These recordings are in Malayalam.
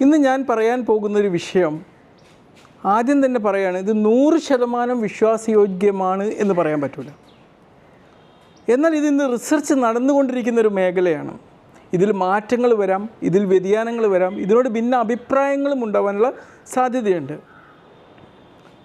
ഇന്ന് ഞാൻ പറയാൻ പോകുന്നൊരു വിഷയം ആദ്യം തന്നെ പറയാണ് ഇത് നൂറ് ശതമാനം വിശ്വാസയോഗ്യമാണ് എന്ന് പറയാൻ പറ്റില്ല എന്നാൽ ഇതിന്ന് റിസർച്ച് നടന്നുകൊണ്ടിരിക്കുന്ന ഒരു മേഖലയാണ്. ഇതിൽ മാറ്റങ്ങൾ വരാം ഇതിൽ വ്യതിയാനങ്ങൾ വരാം ഇതിനോട് ഭിന്ന അഭിപ്രായങ്ങളും ഉണ്ടാവാനുള്ള സാധ്യതയുണ്ട്.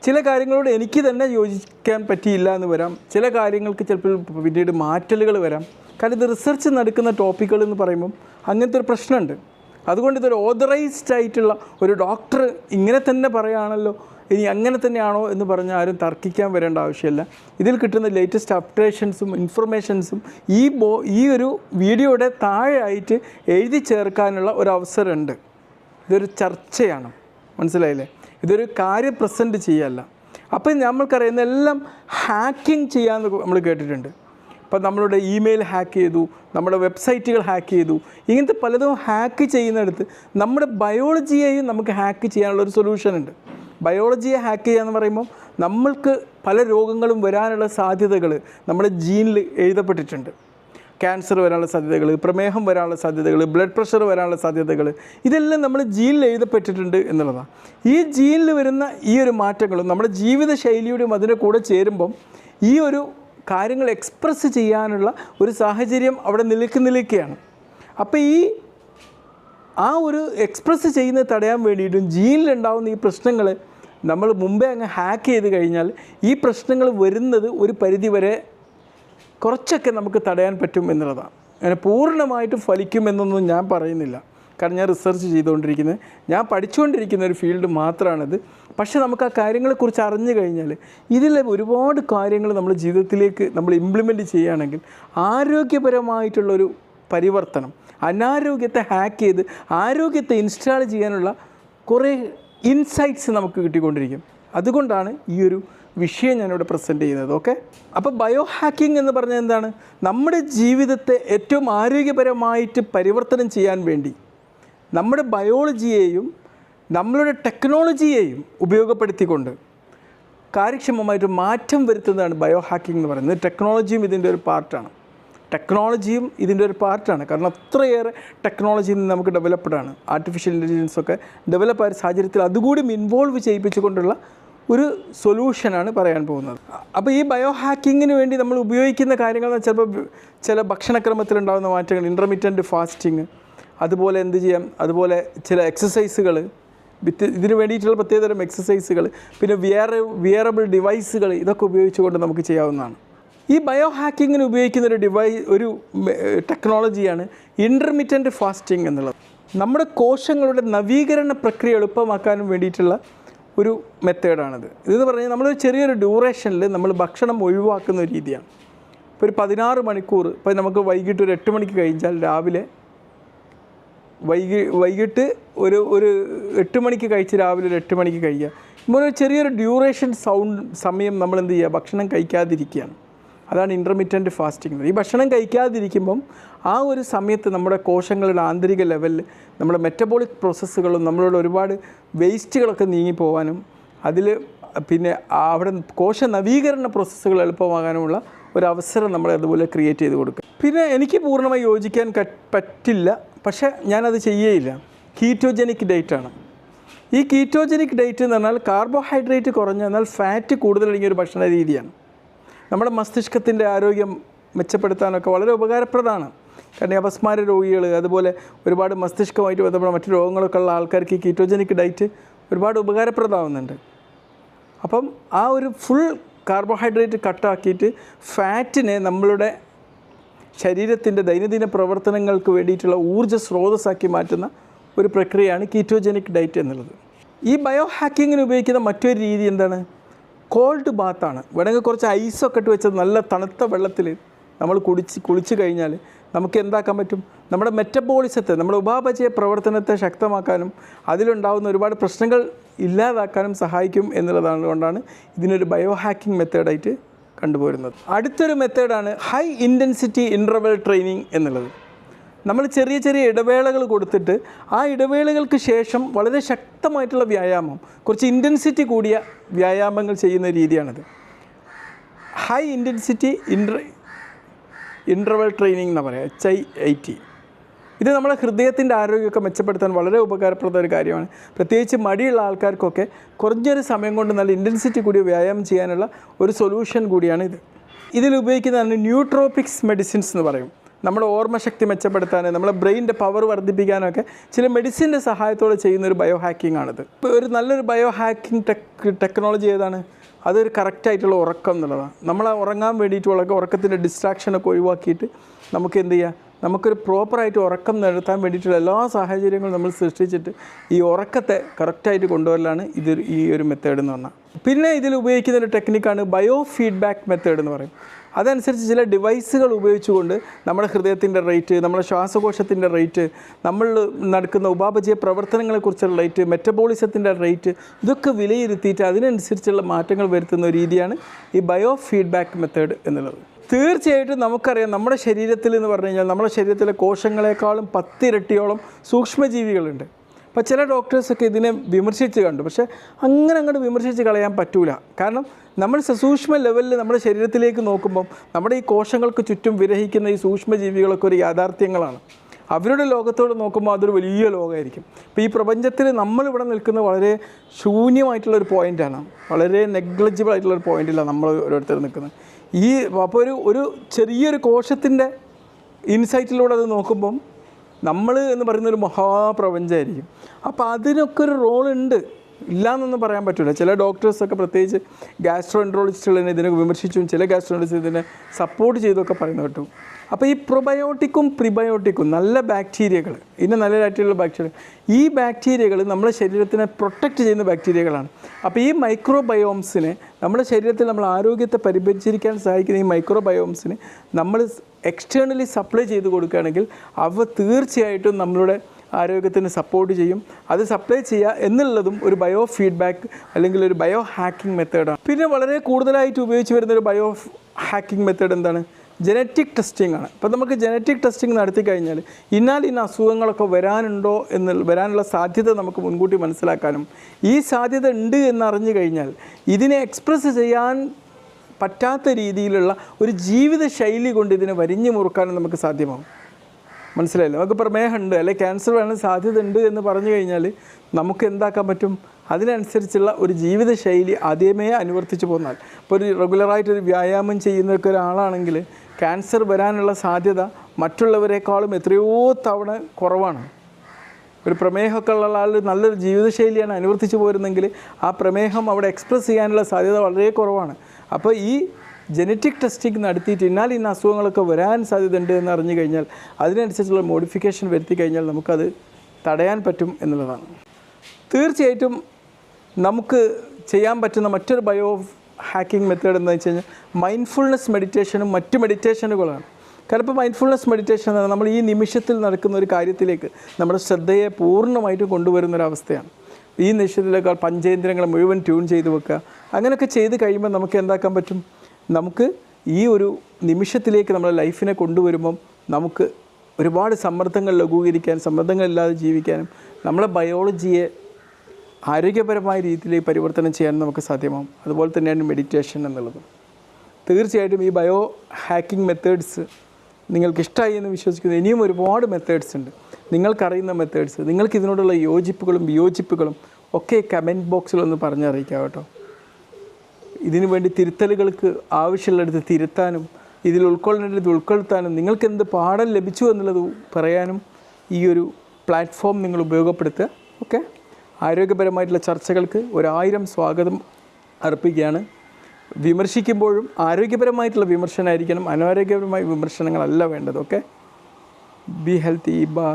ചില കാര്യങ്ങളോട് എനിക്ക് തന്നെ യോജിക്കാൻ പറ്റിയില്ല എന്ന് വരാം. ചില കാര്യങ്ങൾക്ക് ചിലപ്പോൾ പിന്നീട് മാറ്റലുകൾ വരാം. കാരണം ഇത് റിസർച്ച് നടക്കുന്ന ടോപ്പിക്കുകൾ എന്ന് പറയുമ്പം അങ്ങനത്തെ ഒരു പ്രശ്നമുണ്ട്. അതുകൊണ്ട് ഇതൊരു ഓതറൈസ്ഡ് ആയിട്ടുള്ള ഒരു ഡോക്ടർ ഇങ്ങനെ തന്നെ പറയുകയാണല്ലോ. ഇനി അങ്ങനെ തന്നെയാണോ എന്ന് പറഞ്ഞ് ആരും തർക്കിക്കാൻ വരേണ്ട ആവശ്യമില്ല. ഇതിൽ കിട്ടുന്ന ലേറ്റസ്റ്റ് അപ്ഡേഷൻസും ഇൻഫർമേഷൻസും ഈ ബോ ഈ ഒരു വീഡിയോയുടെ താഴെയായിട്ട് എഴുതി ചേർക്കാനുള്ള ഒരു അവസരമുണ്ട്. ഇതൊരു ചർച്ചയാണ്. മനസ്സിലായില്ലേ? ഇതൊരു കാര്യം പ്രസന്റ് ചെയ്യല്ല. അപ്പം നമ്മൾക്കറിയുന്ന എല്ലാം ഹാക്കിംഗ് ചെയ്യാമെന്ന് നമ്മൾ കേട്ടിട്ടുണ്ട്. ഇപ്പം നമ്മളുടെ ഇമെയിൽ ഹാക്ക് ചെയ്തു നമ്മുടെ വെബ്സൈറ്റുകൾ ഹാക്ക് ചെയ്തു. ഇങ്ങനത്തെ പലതും ഹാക്ക് ചെയ്യുന്നിടത്ത് നമ്മുടെ ബയോളജിയെയും നമുക്ക് ഹാക്ക് ചെയ്യാനുള്ള ഒരു സൊല്യൂഷൻ ഉണ്ട് ബയോളജിയെ ഹാക്ക് ചെയ്യുക എന്ന് പറയുമ്പോൾ നമ്മൾക്ക് പല രോഗങ്ങളും വരാനുള്ള സാധ്യതകൾ നമ്മുടെ ജീനിൽ എഴുതപ്പെട്ടിട്ടുണ്ട്. ക്യാൻസർ വരാനുള്ള സാധ്യതകൾ പ്രമേഹം വരാനുള്ള സാധ്യതകൾ ബ്ലഡ് പ്രഷർ വരാനുള്ള സാധ്യതകൾ ഇതെല്ലാം നമ്മൾ ജീനിൽ എഴുതപ്പെട്ടിട്ടുണ്ട് എന്നുള്ളതാണ്. ഈ ജീനിൽ വരുന്ന ഈ ഒരു മാറ്റങ്ങളും നമ്മുടെ ജീവിത ശൈലിയുടെയും അതിന്റെ കൂടെ ചേരുമ്പം ഈ ഒരു കാര്യങ്ങൾ എക്സ്പ്രസ് ചെയ്യാനുള്ള ഒരു സാഹചര്യം അവിടെ നിലയ്ക്ക് നിൽക്കുകയാണ്. അപ്പോൾ ഈ ആ ഒരു എക്സ്പ്രസ് ചെയ്യുന്നത് തടയാൻ വേണ്ടിയിട്ടും ജീനിലുണ്ടാവുന്ന ഈ പ്രശ്നങ്ങൾ നമ്മൾ മുമ്പേ അങ്ങ് ഹാക്ക് ചെയ്ത് കഴിഞ്ഞാൽ ഈ പ്രശ്നങ്ങൾ വരുന്നത് ഒരു പരിധിവരെ കുറച്ചൊക്കെ നമുക്ക് തടയാൻ പറ്റും എന്നുള്ളതാണ്. അങ്ങനെ പൂർണമായിട്ടും ഫലിക്കുമെന്നൊന്നും ഞാൻ പറയുന്നില്ല. കാരണം ഞാൻ റിസർച്ച് ചെയ്തുകൊണ്ടിരിക്കുന്നത് ഞാൻ പഠിച്ചുകൊണ്ടിരിക്കുന്ന ഒരു ഫീൽഡ് മാത്രമാണിത് പക്ഷേ നമുക്ക് ആ കാര്യങ്ങളെക്കുറിച്ച് അറിഞ്ഞു കഴിഞ്ഞാൽ ഇതിലെ ഒരുപാട് കാര്യങ്ങൾ നമ്മൾ ജീവിതത്തിലേക്ക് നമ്മൾ ഇംപ്ലിമെന്റ് ചെയ്യുകയാണെങ്കിൽ ആരോഗ്യപരമായിട്ടുള്ളൊരു പരിവർത്തനം അനാരോഗ്യത്തെ ഹാക്ക് ചെയ്ത് ആരോഗ്യത്തെ ഇൻസ്റ്റാൾ ചെയ്യാനുള്ള കുറേ ഇൻസൈറ്റ്സ് നമുക്ക് കിട്ടിക്കൊണ്ടിരിക്കും. അതുകൊണ്ടാണ് ഈ ഒരു വിഷയം ഞാനിവിടെ പ്രസന്റ് ചെയ്യുന്നത് ഓക്കെ അപ്പോൾ ബയോ ഹാക്കിംഗ് എന്ന് പറഞ്ഞാൽ എന്താണ്? നമ്മുടെ ജീവിതത്തെ ഏറ്റവും ആരോഗ്യപരമായിട്ട് പരിവർത്തനം ചെയ്യാൻ വേണ്ടി നമ്മുടെ ബയോളജിയെയും നമ്മളുടെ ടെക്നോളജിയെയും ഉപയോഗപ്പെടുത്തിക്കൊണ്ട് കാര്യക്ഷമമായിട്ട് മാറ്റം വരുത്തുന്നതാണ് ബയോ ഹാക്കിംഗ് എന്ന് പറയുന്നത്. ടെക്നോളജിയും ഇതിന്റെ ഒരു പാർട്ടാണ് ടെക്നോളജിയും ഇതിന്റെ ഒരു പാർട്ടാണ് കാരണം അത്രയേറെ ടെക്നോളജി നമുക്ക് ഡെവലപ്ഡാണ് ആർട്ടിഫിഷ്യൽ ഇന്റലിജൻസ് ഒക്കെ ഡെവലപ്പ് ആയ സാഹചര്യത്തിൽ അതുകൂടി ഇൻവോൾവ് ചെയ്യിപ്പിച്ചുകൊണ്ടുള്ള ഒരു സൊല്യൂഷനാണ് പറയാൻ പോകുന്നത്. അപ്പോൾ ഈ ബയോ ഹാക്കിങ്ങിന് വേണ്ടി നമ്മൾ ഉപയോഗിക്കുന്ന കാര്യങ്ങൾ ചിലപ്പോൾ ചില ഭക്ഷണക്രമത്തിലുണ്ടാകുന്ന മാറ്റങ്ങൾ ഇന്റർമീഡിയന്റ് ഫാസ്റ്റിങ് അതുപോലെ എന്ത് ചെയ്യാം? അതുപോലെ ചില എക്സസൈസുകൾ വിത്ത് ഇതിന് വേണ്ടിയിട്ടുള്ള പ്രത്യേകതരം എക്സസൈസുകൾ പിന്നെ വിയർ വിയറബിൾ ഡിവൈസുകൾ ഇതൊക്കെ ഉപയോഗിച്ചുകൊണ്ട് നമുക്ക് ചെയ്യാവുന്നതാണ്. ഈ ബയോ ഹാക്കിങ്ങിന് ഉപയോഗിക്കുന്ന ഒരു ഡിവൈസ് ഒരു ടെക്നോളജിയാണ് ഇന്റർമീഡിയന്റ് ഫാസ്റ്റിംഗ് എന്നുള്ളത്. നമ്മുടെ കോശങ്ങളുടെ നവീകരണ പ്രക്രിയ എളുപ്പമാക്കാനും വേണ്ടിയിട്ടുള്ള ഒരു മെത്തേഡാണിത്. ഇതെന്ന് പറഞ്ഞാൽ നമ്മളൊരു ചെറിയൊരു ഡ്യൂറേഷനിൽ നമ്മൾ ഭക്ഷണം ഒഴിവാക്കുന്ന രീതിയാണ്. ഇപ്പോൾ ഒരു പതിനാറ് മണിക്കൂർ ഇപ്പോൾ നമുക്ക് വൈകിട്ട് ഒരു എട്ട് മണിക്ക് കഴിഞ്ഞാൽ രാവിലെ വൈകി വൈകിട്ട് ഒരു ഒരു എട്ട് മണിക്ക് കഴിച്ച് രാവിലെ ഒരു എട്ട് മണിക്ക് കഴിക്കുക ഇങ്ങനെ ചെറിയൊരു ഡ്യൂറേഷൻ സൗണ്ട് സമയം നമ്മൾ എന്ത് ചെയ്യുക? ഭക്ഷണം കഴിക്കാതിരിക്കുകയാണ്. അതാണ് ഇന്റർമീഡിയന്റ് ഫാസ്റ്റിംഗ് ഈ ഭക്ഷണം കഴിക്കാതിരിക്കുമ്പം ആ ഒരു സമയത്ത് നമ്മുടെ കോശങ്ങളുടെ ആന്തരിക ലെവലിൽ നമ്മുടെ മെറ്റബോളിക് പ്രോസസ്സുകളും നമ്മളുടെ ഒരുപാട് വേസ്റ്റുകളൊക്കെ നീങ്ങിപ്പോവാനും അതിൽ പിന്നെ അവിടെ കോശ നവീകരണ പ്രോസസ്സുകൾ എളുപ്പമാകാനുമുള്ള ഒരു അവസരം നമ്മൾ അതുപോലെ ക്രിയേറ്റ് ചെയ്ത് കൊടുക്കുക. പിന്നെ എനിക്ക് പൂർണമായി യോജിക്കാൻ പറ്റില്ല പക്ഷേ ഞാനത് ചെയ്യേയില്ല. കീറ്റോജനിക് ഡയറ്റാണ് ഈ കീറ്റോജനിക് ഡയറ്റ് എന്ന് പറഞ്ഞാൽ കാർബോഹൈഡ്രേറ്റ് കുറഞ്ഞ് എന്നാൽ ഫാറ്റ് കൂടുതലടങ്ങിയ ഒരു ഭക്ഷണ രീതിയാണ്. നമ്മുടെ മസ്തിഷ്കത്തിന്റെ ആരോഗ്യം മെച്ചപ്പെടുത്താനൊക്കെ വളരെ ഉപകാരപ്രദമാണ്. കാരണം അപസ്മാര രോഗികൾ അതുപോലെ ഒരുപാട് മസ്തിഷ്കമായിട്ട് ബന്ധപ്പെട്ട മറ്റു രോഗങ്ങളൊക്കെ ഉള്ള ആൾക്കാർക്ക് ഈ കീറ്റോജനിക് ഡയറ്റ് ഒരുപാട് ഉപകാരപ്രദമാവുന്നുണ്ട്. അപ്പം ആ ഒരു ഫുൾ കാർബോഹൈഡ്രേറ്റ് കട്ടാക്കിയിട്ട് ഫാറ്റിനെ നമ്മളുടെ ശരീരത്തിന്റെ ദൈനംദിന പ്രവർത്തനങ്ങൾക്ക് വേണ്ടിയിട്ടുള്ള ഊർജ സ്രോതസ്സാക്കി മാറ്റുന്ന ഒരു പ്രക്രിയയാണ് കീറ്റോജനിക് ഡയറ്റ് എന്നുള്ളത്. ഈ ബയോ ഹാക്കിങ്ങിന് ഉപയോഗിക്കുന്ന മറ്റൊരു രീതി എന്താണ്? കോൾഡ് ബാത്താണ് വേണമെങ്കിൽ കുറച്ച് ഐസൊക്കെ ഇട്ട് വെച്ചത് നല്ല തണുത്ത വെള്ളത്തിൽ നമ്മൾ കുടിച്ച് കുളിച്ച് കഴിഞ്ഞാൽ നമുക്ക് എന്താക്കാൻ പറ്റും? നമ്മുടെ മെറ്റബോളിസത്തെ നമ്മുടെ ഉപാപചയ പ്രവർത്തനത്തെ ശക്തമാക്കാനും അതിലുണ്ടാകുന്ന ഒരുപാട് പ്രശ്നങ്ങൾ ഇല്ലാതാക്കാനും സഹായിക്കും എന്നുള്ളതാണ് കൊണ്ടാണ് ഇതിനൊരു ബയോ ഹാക്കിംഗ് മെത്തേഡായിട്ട് കണ്ടുപോരുന്നത്. അടുത്തൊരു മെത്തേഡാണ് ഹൈ ഇന്റൻസിറ്റി ഇന്റർവെൽ ട്രെയിനിങ് എന്നുള്ളത്. നമ്മൾ ചെറിയ ചെറിയ ഇടവേളകൾ കൊടുത്തിട്ട് ആ ഇടവേളകൾക്ക് ശേഷം വളരെ ശക്തമായിട്ടുള്ള വ്യായാമം കുറച്ച് ഇന്റൻസിറ്റി കൂടിയ വ്യായാമങ്ങൾ ചെയ്യുന്ന രീതിയാണിത്. High intensity inter interval training എന്ന് പറയാം എച്ച് ഐ ഐ ടി ഇത് നമ്മുടെ ഹൃദയത്തിന്റെ ആരോഗ്യമൊക്കെ മെച്ചപ്പെടുത്താൻ വളരെ ഉപകാരപ്രദമായ ഒരു കാര്യമാണ്. പ്രത്യേകിച്ച് മടിയുള്ള ആൾക്കാർക്കൊക്കെ കുറഞ്ഞൊരു സമയം കൊണ്ട് നല്ല ഇന്റൻസിറ്റി കൂടി വ്യായാമം ചെയ്യാനുള്ള ഒരു സൊല്യൂഷൻ കൂടിയാണ് ഇത്. ഇതിൽ ഉപയോഗിക്കുന്നതാണ് ന്യൂട്രോപിക്സ് മെഡിസിൻസ് എന്ന് പറയും. നമ്മുടെ ഓർമ്മശക്തി മെച്ചപ്പെടുത്താൻ നമ്മുടെ ബ്രെയിന്റെ പവർ വർദ്ധിപ്പിക്കാനൊക്കെ ചില മെഡിസിന്റെ സഹായത്തോടെ ചെയ്യുന്ന ഒരു ബയോ ഹാക്കിംഗ് ആണിത് ഒരു നല്ലൊരു ബയോ ഹാക്കിംഗ് ടെക് ടെക്നോളജി ഏതാണ് അതൊരു കറക്റ്റായിട്ടുള്ള ഉറക്കം എന്നുള്ളതാണ്. നമ്മൾ ഉറങ്ങാൻ വേണ്ടിയിട്ടുള്ള ഉറക്കത്തിന്റെ ഡിസ്ട്രാക്ഷനൊക്കെ ഒഴിവാക്കിയിട്ട് നമുക്ക് എന്ത് ചെയ്യാം? നമുക്കൊരു പ്രോപ്പറായിട്ട് ഉറക്കം നടത്താൻ വേണ്ടിയിട്ടുള്ള എല്ലാ സാഹചര്യങ്ങളും നമ്മൾ സൃഷ്ടിച്ചിട്ട് ഈ ഉറക്കത്തെ കറക്റ്റായിട്ട് കൊണ്ടുവരലാണ് ഇത് ഈ ഒരു മെത്തേഡ് എന്ന് പറഞ്ഞാൽ. പിന്നെ ഇതിൽ ഉപയോഗിക്കുന്ന ഒരു ടെക്നിക്കാണ് ബയോ ഫീഡ്ബാക്ക് മെത്തേഡ് എന്ന് പറയും. അതനുസരിച്ച് ചില ഡിവൈസുകൾ ഉപയോഗിച്ചുകൊണ്ട് നമ്മുടെ ഹൃദയത്തിന്റെ റേറ്റ് നമ്മുടെ ശ്വാസകോശത്തിന്റെ റേറ്റ് നമ്മൾ നടക്കുന്ന ഉപാപചയ പ്രവർത്തനങ്ങളെക്കുറിച്ചുള്ള റേറ്റ് മെറ്റബോളിസത്തിന്റെ റേറ്റ് ഇതൊക്കെ വിലയിരുത്തിയിട്ട് അതിനനുസരിച്ചുള്ള മാറ്റങ്ങൾ വരുത്തുന്ന രീതിയാണ് ഈ ബയോ ഫീഡ്ബാക്ക് മെത്തേഡ് എന്നുള്ളത്. തീർച്ചയായിട്ടും നമുക്കറിയാം നമ്മുടെ ശരീരത്തിൽ എന്ന് പറഞ്ഞു കഴിഞ്ഞാൽ നമ്മുടെ ശരീരത്തിലെ കോശങ്ങളെക്കാളും പത്തിരട്ടിയോളം സൂക്ഷ്മജീവികളുണ്ട്. അപ്പോൾ ചില ഡോക്ടേഴ്സൊക്കെ ഇതിനെ വിമർശിച്ച് കണ്ടു. പക്ഷേ അങ്ങനെ അങ്ങോട്ട് വിമർശിച്ച് കളയാൻ പറ്റൂല. കാരണം നമ്മൾ സസൂക്ഷ്മ ലെവലിൽ നമ്മുടെ ശരീരത്തിലേക്ക് നോക്കുമ്പം നമ്മുടെ ഈ കോശങ്ങൾക്ക് ചുറ്റും വിരഹിക്കുന്ന ഈ സൂക്ഷ്മജീവികളൊക്കെ ഒരു യാഥാർത്ഥ്യങ്ങളാണ്. അവരുടെ ലോകത്തോട് നോക്കുമ്പോൾ അതൊരു വലിയ ലോകമായിരിക്കും. അപ്പോൾ ഈ പ്രപഞ്ചത്തിൽ നമ്മളിവിടെ നിൽക്കുന്ന വളരെ ശൂന്യമായിട്ടുള്ളൊരു പോയിന്റാണ് വളരെ നെഗ്ലജിബിൾ ആയിട്ടുള്ള ഒരു പോയിന്റിലാണ് നമ്മൾ ഓരോരുത്തർ നിൽക്കുന്നത്. ഈ അപ്പോൾ ഒരു ഒരു ചെറിയൊരു കോശത്തിന്റെ ഇൻസൈറ്റിലൂടെ അത് നോക്കുമ്പം നമ്മൾ എന്ന് പറയുന്നൊരു മഹാപ്രപഞ്ചമായിരിക്കും. അപ്പോൾ അതിനൊക്കെ ഒരു റോളുണ്ട് ഇല്ലയെന്നൊന്നും പറയാൻ പറ്റില്ല ചില ഡോക്ടേഴ്സൊക്കെ പ്രത്യേകിച്ച് ഗ്യാസ്ട്രോ എൻട്രോളജിസ്റ്റുകളെ ഇതിനെ വിമർശിച്ചും ചില ഗ്യാസ്ട്രോളജിസ്റ്റ് ഇതിനെ സപ്പോർട്ട് ചെയ്തൊക്കെ പറയുന്ന കേട്ടു. അപ്പോൾ ഈ പ്രൊബയോട്ടിക്കും പ്രിബയോട്ടിക്കും നല്ല ബാക്ടീരിയകൾ നല്ല നല്ലതായിട്ടുള്ള ബാക്ടീരിയ ഈ ബാക്ടീരിയകൾ നമ്മുടെ ശരീരത്തിനെ പ്രൊട്ടക്റ്റ് ചെയ്യുന്ന ബാക്ടീരിയകളാണ് അപ്പോൾ ഈ മൈക്രോബയോംസിനെ നമ്മുടെ ശരീരത്തിൽ നമ്മൾ ആരോഗ്യത്തെ പരിപരിച്ചിരിക്കാൻ സഹായിക്കുന്ന ഈ മൈക്രോബയോംസിന് നമ്മൾ എക്സ്റ്റേണലി സപ്ലൈ ചെയ്ത് കൊടുക്കുകയാണെങ്കിൽ അവ തീർച്ചയായിട്ടും നമ്മളുടെ ആരോഗ്യത്തിന് സപ്പോർട്ട് ചെയ്യും. അത് സപ്ലൈ ചെയ്യുക എന്നുള്ളതും ഒരു ബയോ ഫീഡ്ബാക്ക് അല്ലെങ്കിൽ ഒരു ബയോ ഹാക്കിംഗ് മെത്തേഡാണ് പിന്നെ വളരെ കൂടുതലായിട്ട് ഉപയോഗിച്ച് വരുന്ന ഒരു ബയോ ഹാക്കിംഗ് മെത്തേഡ് എന്താണ്? ജനറ്റിക് ടെസ്റ്റിംഗ് ആണ്. അപ്പോൾ നമുക്ക് ജനറ്റിക് ടെസ്റ്റിംഗ് നടത്തി കഴിഞ്ഞാൽ ഇന്നാൽ ഇന്ന അസുഖങ്ങളൊക്കെ വരാനുണ്ടോ എന്ന് വരാനുള്ള സാധ്യത നമുക്ക് മുൻകൂട്ടി മനസ്സിലാക്കാനും ഈ സാധ്യത ഉണ്ട് എന്നറിഞ്ഞു കഴിഞ്ഞാൽ ഇതിനെ എക്സ്പ്രസ് ചെയ്യാൻ പറ്റാത്ത രീതിയിലുള്ള ഒരു ജീവിത ശൈലി കൊണ്ട് ഇതിനെ വരിഞ്ഞു മുറുക്കാനും നമുക്ക് സാധ്യമാകും മനസ്സിലായില്ല? നമുക്ക് പ്രമേഹമുണ്ട് അല്ലെങ്കിൽ ക്യാൻസർ വരാൻ സാധ്യത ഉണ്ട് എന്ന് പറഞ്ഞു കഴിഞ്ഞാൽ നമുക്ക് എന്താക്കാൻ പറ്റും? അതിനനുസരിച്ചുള്ള ഒരു ജീവിതശൈലി ആദ്യമേ അനുവർത്തിച്ച് പോന്നാൽ. ഇപ്പോൾ ഒരു റെഗുലറായിട്ടൊരു വ്യായാമം ചെയ്യുന്നൊക്കെ ഒരാളാണെങ്കിൽ ക്യാൻസർ വരാനുള്ള സാധ്യത മറ്റുള്ളവരെക്കാളും എത്രയോ തവണ കുറവാണ്. ഒരു പ്രമേഹമൊക്കെ ഉള്ള ആൾ നല്ലൊരു ജീവിതശൈലിയാണ് അനുവർത്തിച്ച് പോരുന്നെങ്കിൽ ആ പ്രമേഹം അവിടെ എക്സ്പ്രസ് ചെയ്യാനുള്ള സാധ്യത വളരെ കുറവാണ്. അപ്പോൾ ഈ ജനറ്റിക് ടെസ്റ്റിംഗ് നടത്തിയിട്ട് ഇന്നാൽ ഇന്ന അസുഖങ്ങളൊക്കെ വരാൻ സാധ്യതയുണ്ട് എന്ന് അറിഞ്ഞു കഴിഞ്ഞാൽ അതിനനുസരിച്ചുള്ള മോഡിഫിക്കേഷൻ വരുത്തി കഴിഞ്ഞാൽ നമുക്കത് തടയാൻ പറ്റും എന്നുള്ളതാണ്. തീർച്ചയായിട്ടും നമുക്ക് ചെയ്യാൻ പറ്റുന്ന മറ്റൊരു ബയോ ഹാക്കിംഗ് മെത്തേഡ് എന്ന് വെച്ച് കഴിഞ്ഞാൽ മൈൻഡ്ഫുൾനെസ് മെഡിറ്റേഷനും മറ്റ് മെഡിറ്റേഷനുകളാണ് കാരണം ഇപ്പോൾ മൈൻഡ്ഫുൾനെസ് മെഡിറ്റേഷൻ എന്ന് പറഞ്ഞാൽ നമ്മൾ ഈ നിമിഷത്തിൽ നടക്കുന്ന ഒരു കാര്യത്തിലേക്ക് നമ്മുടെ ശ്രദ്ധയെ പൂർണമായിട്ട് കൊണ്ടുവരുന്ന ഒരു അവസ്ഥയാണ്. ഈ നിമിഷത്തിലേക്കാൾ പഞ്ചേന്ദ്രങ്ങളെ മുഴുവൻ ട്യൂൺ ചെയ്ത് വെക്കുക. അങ്ങനെയൊക്കെ ചെയ്ത് കഴിയുമ്പോൾ നമുക്ക് എന്താക്കാൻ പറ്റും? നമുക്ക് ഈ ഒരു നിമിഷത്തിലേക്ക് നമ്മുടെ ലൈഫിനെ കൊണ്ടുവരുമ്പം നമുക്ക് ഒരുപാട് സമ്മർദ്ദങ്ങൾ ലഘൂകരിക്കാൻ സമ്മർദ്ദങ്ങളില്ലാതെ ജീവിക്കാനും നമ്മളെ ബയോളജിയെ ആരോഗ്യപരമായ രീതിയിലേക്ക് പരിവർത്തനം ചെയ്യാൻ നമുക്ക് സാധ്യമാകും അതുപോലെ തന്നെയാണ് മെഡിറ്റേഷൻ എന്നുള്ളത്. തീർച്ചയായിട്ടും ഈ ബയോ ഹാക്കിംഗ് മെത്തേഡ്സ് നിങ്ങൾക്ക് ഇഷ്ടമായി എന്ന് വിശ്വസിക്കുന്നു ഇനിയും ഒരുപാട് മെത്തേഡ്സ് ഉണ്ട്. നിങ്ങൾക്കറിയുന്ന മെത്തേഡ്സ് നിങ്ങൾക്ക് ഇതിനോടുള്ള യോജിപ്പുകളും വിയോജിപ്പുകളും ഒക്കെ കമന്റ് ബോക്സിൽ ഒന്ന് പറഞ്ഞറിയിക്കാം കേട്ടോ ഇതിനു വേണ്ടി തിരുത്തലുകൾക്ക് ആവശ്യമുള്ളിടത്ത് തിരുത്താനും ഇതിൽ ഉൾക്കൊള്ളേണ്ടത് ഉൾക്കൊള്ളുത്താനും നിങ്ങൾക്ക് എന്ത് പാഠം ലഭിച്ചു എന്നുള്ളത് പറയാനും ഈ ഒരു പ്ലാറ്റ്ഫോം നിങ്ങൾ ഉപയോഗപ്പെടുത്തുക. ഓക്കെ? ആരോഗ്യപരമായിട്ടുള്ള ചർച്ചകൾക്ക് ഒരായിരം സ്വാഗതം അർപ്പിക്കുകയാണ്. വിമർശിക്കുമ്പോഴും ആരോഗ്യപരമായിട്ടുള്ള വിമർശനമായിരിക്കണം അനാരോഗ്യപരമായ വിമർശനങ്ങളല്ല വേണ്ടത്. ഓക്കെ? Be healthy by